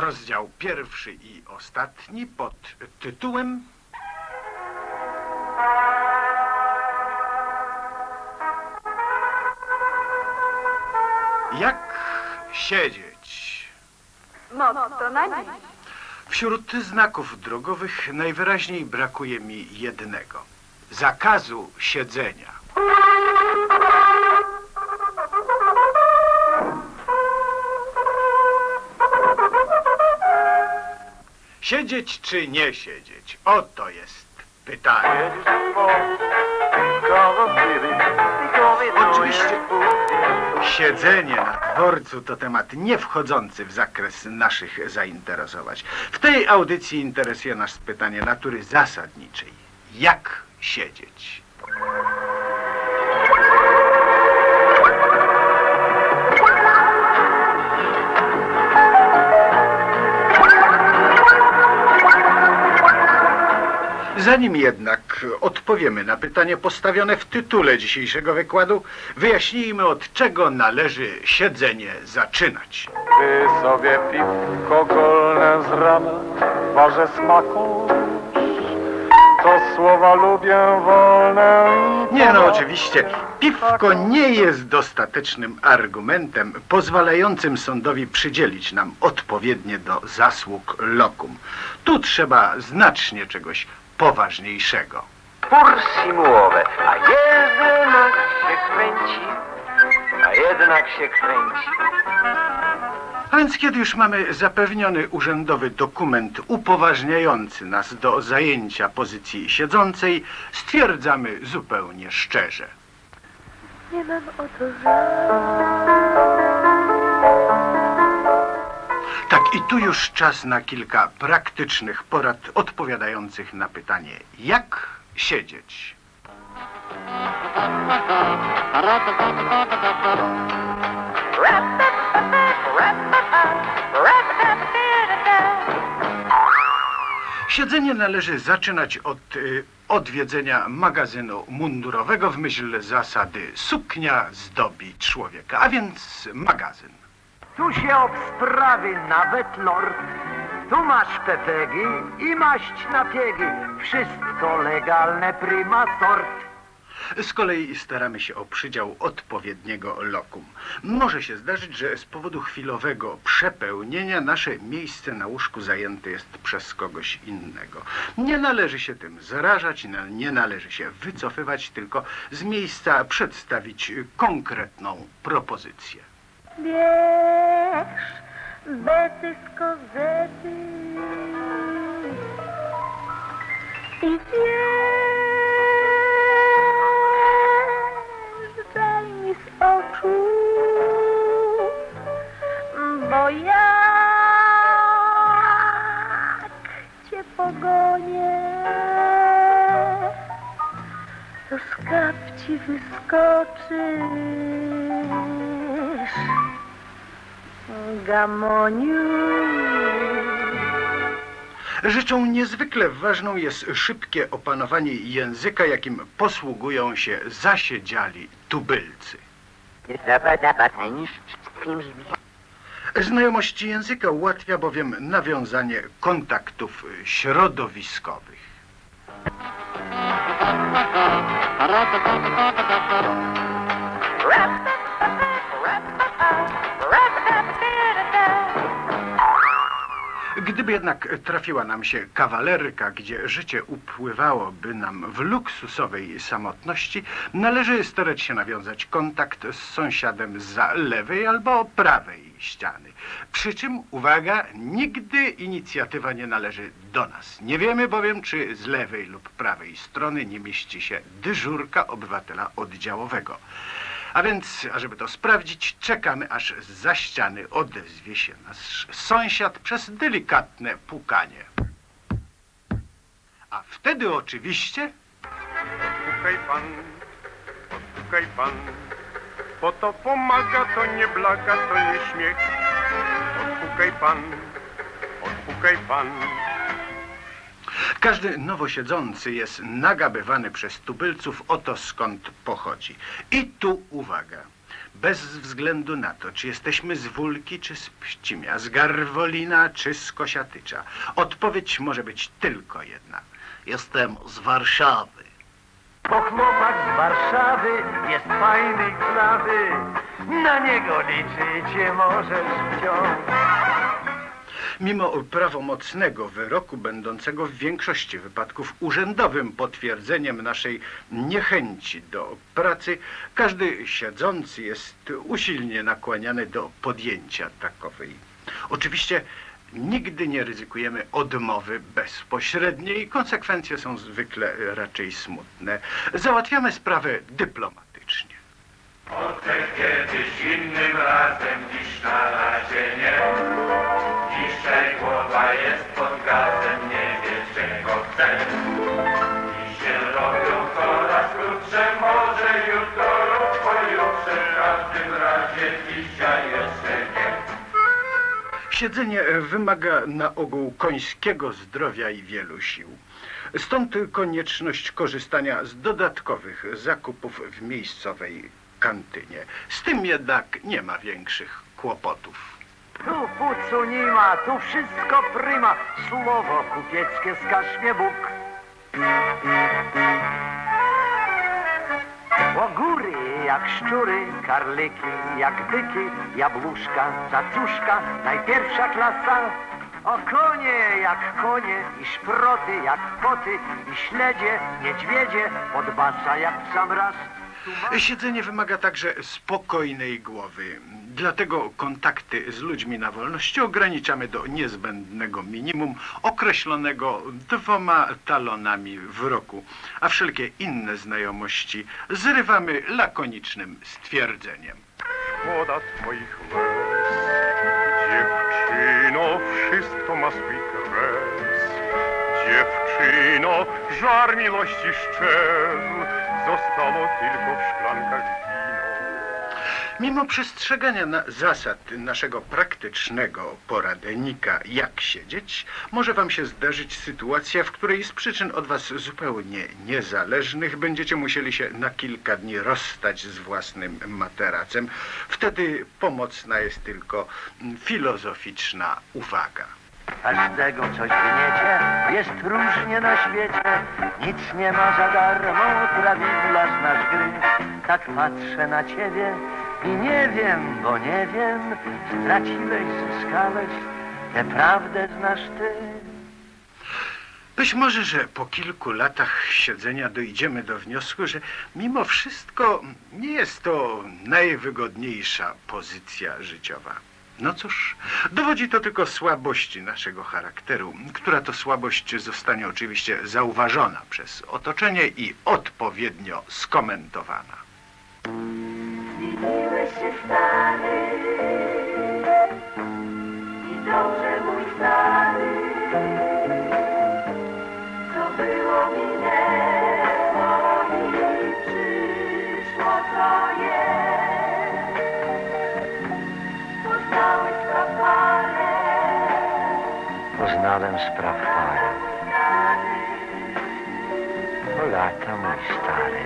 Rozdział pierwszy i ostatni pod tytułem Jak siedzieć? Motto na dziś. Wśród znaków drogowych najwyraźniej brakuje mi jednego. Zakazu siedzenia. Siedzieć czy nie siedzieć? Oto jest pytanie. Oczywiście siedzenie na dworcu to temat nie wchodzący w zakres naszych zainteresowań. W tej audycji interesuje nas pytanie natury zasadniczej. Jak siedzieć? Zanim jednak odpowiemy na pytanie postawione w tytule dzisiejszego wykładu, wyjaśnijmy od czego należy siedzenie zaczynać. Gdy sobie piwko golne z rana waży smaku, to słowa lubię wolne. Nie no, oczywiście, piwko nie jest dostatecznym argumentem pozwalającym sądowi przydzielić nam odpowiednie do zasług lokum. Tu trzeba znacznie czegoś poważniejszego. Pur simułowe, a jednak się kręci, a jednak się kręci. A więc kiedy już mamy zapewniony urzędowy dokument upoważniający nas do zajęcia pozycji siedzącej, stwierdzamy zupełnie szczerze. Nie mam o to żal. I tu już czas na kilka praktycznych porad odpowiadających na pytanie, jak siedzieć. Siedzenie należy zaczynać od y, odwiedzenia magazynu mundurowego w myśl zasady suknia zdobi człowieka, a więc magazyn. Tu się obsprawy nawet lord. Tu masz pepegi i maść na piegi. Wszystko legalne prima sort. Z kolei staramy się o przydział odpowiedniego lokum. Może się zdarzyć, że z powodu chwilowego przepełnienia nasze miejsce na łóżku zajęte jest przez kogoś innego. Nie należy się tym zarażać, nie należy się wycofywać, tylko z miejsca przedstawić konkretną propozycję. Wiesz, bety z kozety. I daj mi z oczu, bo jak cię pogonię, to z kapci wyskoczysz. Gamoniu. Rzeczą niezwykle ważną jest szybkie opanowanie języka, jakim posługują się zasiedziali tubylcy. Znajomość języka ułatwia bowiem nawiązanie kontaktów środowiskowych. Gdyby jednak trafiła nam się kawalerka, gdzie życie upływałoby nam w luksusowej samotności, należy starać się nawiązać kontakt z sąsiadem za lewej albo prawej ściany. Przy czym, uwaga, nigdy inicjatywa nie należy do nas. Nie wiemy bowiem, czy z lewej lub prawej strony nie mieści się dyżurka obywatela oddziałowego. A więc, ażeby to sprawdzić, czekamy, aż za ściany odezwie się nasz sąsiad przez delikatne pukanie. A wtedy oczywiście Odpukaj pan, odpukaj pan, bo to pomaga, to nie blaga, to nie śmiech. Odpukaj pan, odpukaj pan. Każdy nowo siedzący jest nagabywany przez tubylców o to skąd pochodzi. I tu uwaga. Bez względu na to, czy jesteśmy z Wólki, czy z Pścimia, z Garwolina, czy z Kosiatycza. Odpowiedź może być tylko jedna. Jestem z Warszawy. Bo chłopak z Warszawy jest fajny klawy. Na niego liczycie możesz wciąż. Mimo prawomocnego wyroku, będącego w większości wypadków urzędowym potwierdzeniem naszej niechęci do pracy, każdy siedzący jest usilnie nakłaniany do podjęcia takowej. Oczywiście nigdy nie ryzykujemy odmowy bezpośredniej, konsekwencje są zwykle raczej smutne. Załatwiamy sprawę dyplomatycznie. Kiedyś innym razem, dziś na razie nie. Dzisiaj głowa jest pod gazem, nie wie czego chce. I się robią coraz krótsze, może jutro pojutrze, w razie dzisiaj jeszcze nie. Siedzenie wymaga na ogół końskiego zdrowia i wielu sił. Stąd konieczność korzystania z dodatkowych zakupów w miejscowej kantynie. Z tym jednak nie ma większych kłopotów. Tu pucu nie ma, tu wszystko pryma. Słowo kupieckie skaż mnie Bóg. Ogóry jak szczury, karlyki jak byki, jabłuszka, cacuszka, najpierwsza klasa. O konie jak konie i szproty jak koty i śledzie, niedźwiedzie, podbasa jak sam raz. Siedzenie wymaga także spokojnej głowy. Dlatego kontakty z ludźmi na wolności ograniczamy do niezbędnego minimum określonego dwoma talonami w roku, a wszelkie inne znajomości zrywamy lakonicznym stwierdzeniem. Szkoda twoich łez, dziewczyno, wszystko ma swój kres. Dziewczyno, żar miłości szczerz, zostało tylko w szklankach. Mimo przestrzegania na zasad naszego praktycznego poradnika, jak siedzieć, może wam się zdarzyć sytuacja, w której z przyczyn od was zupełnie niezależnych będziecie musieli się na kilka dni rozstać z własnym materacem. Wtedy pomocna jest tylko filozoficzna uwaga. Każdego coś gniecie, jest różnie na świecie, nic nie ma za darmo, prawidła znasz gry. Tak patrzę na ciebie i nie wiem, bo nie wiem, straciłeś, zyskałeś, tę prawdę znasz ty. Być może, że po kilku latach siedzenia dojdziemy do wniosku, że mimo wszystko nie jest to najwygodniejsza pozycja życiowa. No cóż, dowodzi to tylko słabości naszego charakteru, która to słabość zostanie oczywiście zauważona przez otoczenie i odpowiednio skomentowana. Się stary i dobrze mój stary. Co było minęło i przyszło co jest. Poznałeś parę, Poznałem spraw parę, to lata mój stary.